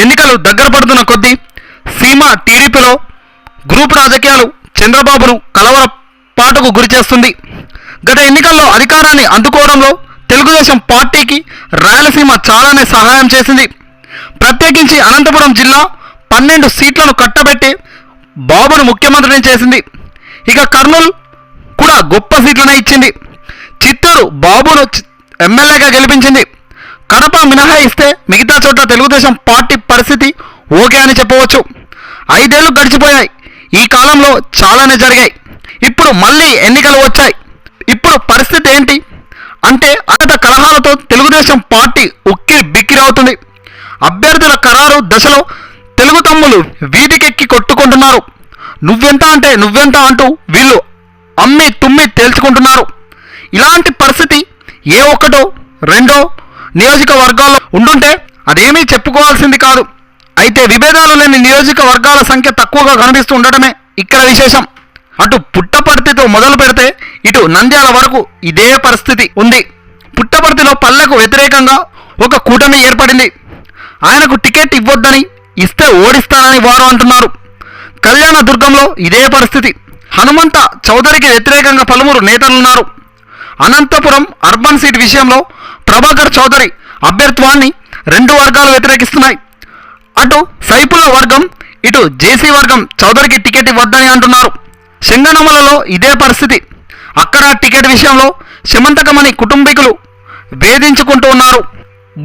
ఎన్నికలు దగ్గర పడుతున్న కొద్దీ సీమ టీడీపీలో గ్రూప్ రాజకీయాలు చంద్రబాబును కలవర పాటుకు గురి చేస్తుంది. గత ఎన్నికల్లో అధికారాన్ని అందుకోవడంలో తెలుగుదేశం పార్టీకి రాయలసీమ చాలానే సహాయం చేసింది. ప్రత్యేకించి అనంతపురం జిల్లా పన్నెండు సీట్లను కట్టబెట్టి బాబును ముఖ్యమంత్రిని చేసింది. ఇక కర్నూలు కూడా గొప్ప సీట్లనే ఇచ్చింది. చిత్తూరు బాబును ఎమ్మెల్యేగా గెలిపించింది. కడప మినహాయిస్తే మిగతా చోట్ల తెలుగుదేశం పార్టీ పరిస్థితి ఓకే అని చెప్పవచ్చు. ఐదేళ్ళు గడిచిపోయాయి. ఈ కాలంలో చాలానే జరిగాయి. ఇప్పుడు మళ్ళీ ఎన్నికలు వచ్చాయి. ఇప్పుడు పరిస్థితి ఏంటి? అంటే అనేక కలహాలతో తెలుగుదేశం పార్టీ ఉక్కిరి బిక్కిరవుతుంది అభ్యర్థుల ఖరారు దశలో తెలుగు తమ్ములు వీధికెక్కి కొట్టుకుంటున్నారు. నువ్వెంత అంటే నువ్వెంత అంటూ వీళ్ళు అమ్మి తుమ్మి తేల్చుకుంటున్నారు. ఇలాంటి పరిస్థితి ఏ ఒక్కటో రెండో నియోజకవర్గాల్లో ఉండుంటే అదేమీ చెప్పుకోవాల్సింది కాదు. అయితే విభేదాలు లేని నియోజకవర్గాల సంఖ్య తక్కువగా కనిపిస్తూ ఉండటమే ఇక్కడ విశేషం. అటు పుట్టపర్తితో మొదలు పెడితే ఇటు నంద్యాల వరకు ఇదే పరిస్థితి ఉంది. పుట్టపర్తిలో పల్లెకు వ్యతిరేకంగా ఒక కూటమి ఏర్పడింది. ఆయనకు టికెట్ ఇవ్వొద్దని ఇస్తే ఓడిస్తానని వారు అంటున్నారు. కళ్యాణ దుర్గంలో ఇదే పరిస్థితి. హనుమంత చౌదరికి వ్యతిరేకంగా పలువురు నేతలున్నారు. అనంతపురం అర్బన్ సీట్ విషయంలో ప్రభాకర్ చౌదరి అభ్యర్థిత్వాన్ని రెండు వర్గాలు వ్యతిరేకిస్తున్నాయి. అటు సైపుల వర్గం ఇటు జేసీ వర్గం చౌదరికి టికెట్ ఇవ్వద్దని అంటున్నారు. సింగనమలలో ఇదే పరిస్థితి. అక్కడ టికెట్ విషయంలో శమంతకమని కుటుంబీకులు వేధించుకుంటూ ఉన్నారు.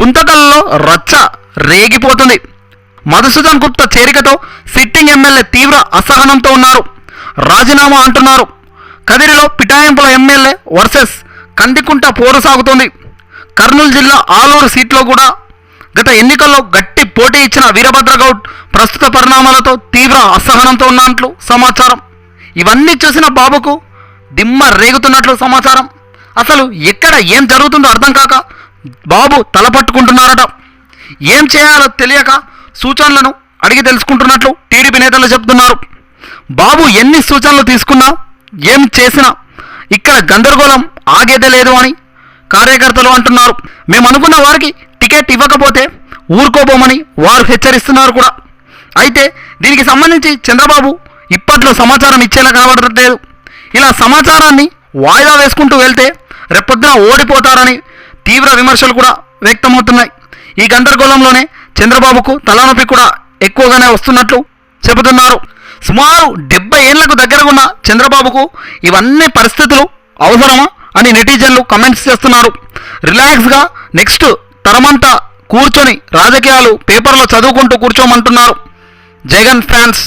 గుంతకల్లో రచ్చ రేగిపోతుంది. మధుసూదన్ గుప్తా చేరికతో సిట్టింగ్ ఎమ్మెల్యే తీవ్ర అసహనంతో ఉన్నారు. రాజీనామా అంటున్నారు. కదిరిలో పిటాయింపుల ఎమ్మెల్యే వర్సెస్ కందికుంట పోరు సాగుతోంది కర్నూలు జిల్లా ఆలూరు సీట్లో కూడా గత ఎన్నికల్లో గట్టి పోటీ ఇచ్చిన వీరభద్రగౌడ్ ప్రస్తుత పరిణామాలతో తీవ్ర అసహనంతో ఉన్నట్లు సమాచారం. ఇవన్నీ చూసిన బాబుకు దిమ్మ రేగుతున్నట్లు సమాచారం. అసలు ఎక్కడ ఏం జరుగుతుందో అర్థం కాక బాబు తలపట్టుకుంటున్నారట. ఏం చేయాలో తెలియక సూచనలను అడిగి తెలుసుకుంటున్నట్లు టీడీపీ నేతలు చెబుతున్నారు బాబు ఎన్ని సూచనలు తీసుకున్నా ఏం చేసినా ఇక్కడ గందరగోళం ఆగేదే లేదు అని కార్యకర్తలు అంటున్నారు. మేము అనుకున్న వారికి టికెట్ ఇవ్వకపోతే ఊరుకోబోమని వారు హెచ్చరిస్తున్నారు కూడా. అయితే దీనికి సంబంధించి చంద్రబాబు ఇప్పట్లో సమాచారం ఇచ్చేలా కనబడట్లేదు. ఇలా సమాచారాన్ని వాయిదా వేసుకుంటూ వెళ్తే రేపొద్దున ఓడిపోతారని తీవ్ర విమర్శలు కూడా వ్యక్తమవుతున్నాయి. ఈ గందరగోళంలోనే చంద్రబాబుకు తలనొప్పి కూడా ఎక్కువగానే వస్తున్నట్లు చెబుతున్నారు. సుమారు డెబ్బై ఏళ్ళకు దగ్గరగా ఉన్న చంద్రబాబుకు ఇవన్నీ పరిస్థితులు అవసరమా అని నెటిజన్లు కమెంట్స్ చేస్తున్నారు. రిలాక్స్గా నెక్స్ట్ తరమంతా కూర్చొని రాజకీయాలు పేపర్లో చదువుకుంటూ కూర్చోమంటున్నారు. జగన్ ఫ్యాన్స్.